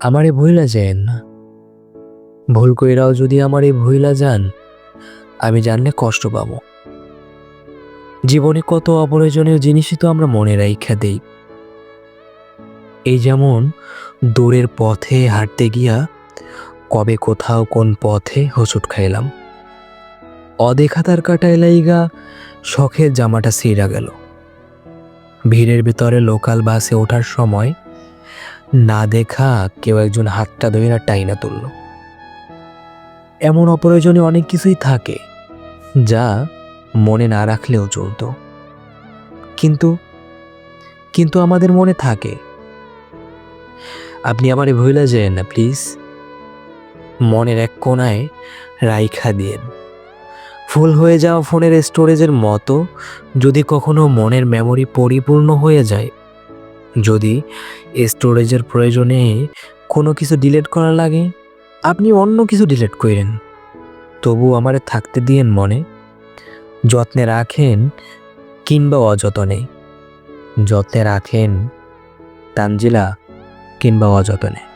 আমারে ভুইলা যেন না। ভুল কইরাও যদি আমার এই ভুইলা যান, আমি জানলে কষ্ট পাবো। জীবনে কত অপ্রয়োজনীয় জিনিসই তো আমরা মনে রাইখা দেই। এই যেমন দূরের পথে হাঁটতে গিয়া কবে কোথাও কোন পথে হোঁচট খাইলাম। অদেখা তার কাটায় লাইগা শখের জামাটা ছিঁড়া গেল। ভিড়ের ভিতরে লোকাল বাসে ওঠার সময় না দেখা কেউ একজন হাতটা ধইরা টাইনা তুলল। এমন অপ্রয়োজনীয় অনেক কিছুই থাকে, যা মনে না রাখলেও চলতো। কিন্তু কিন্তু আমাদের মনে থাকে। আপনি আমারে ভুলে যেন না, প্লিজ। মনের এক কোনায় রাইখা দিয়েন। ফুল হয়ে যাওয়া ফোনের স্টোরেজের মতো যদি কখনো মনের মেমরি পরিপূর্ণ হয়ে যায় যদি স্টোরেজের প্রয়োজনে কোনো কিছু ডিলেট করা লাগে, আপনি অন্য কিছু ডিলেট করেন। তবু আমারে থাকতে দিয়েন মনে, যত্নে রাখেন কিংবা অযতনে। যত্নে রাখেন তানজিলা কিংবা অযতনে।